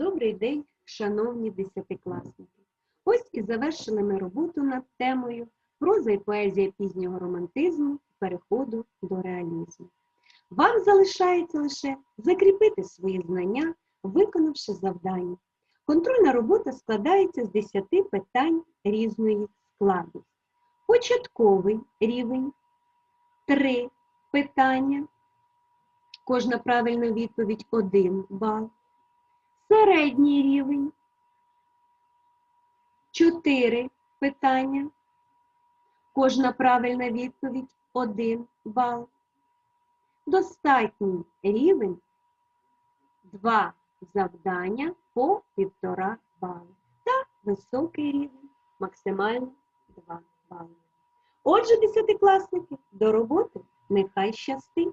Добрий день, шановні десятикласники. Ось і завершили ми роботу над темою проза і поезія пізнього романтизму переходу до реалізму. Вам залишається лише закріпити свої знання, виконавши завдання. Контрольна робота складається з 10 питань різної складності. Початковий рівень 3 питання. Кожна правильна відповідь 1 бал. Середній рівень 4 питання. Кожна правильна відповідь 1 бал. Достатній рівень 2 завдання по 1,5 бали. Та високий рівень максимально 2 бали. Отже, десятикласники, до роботи нехай щастить!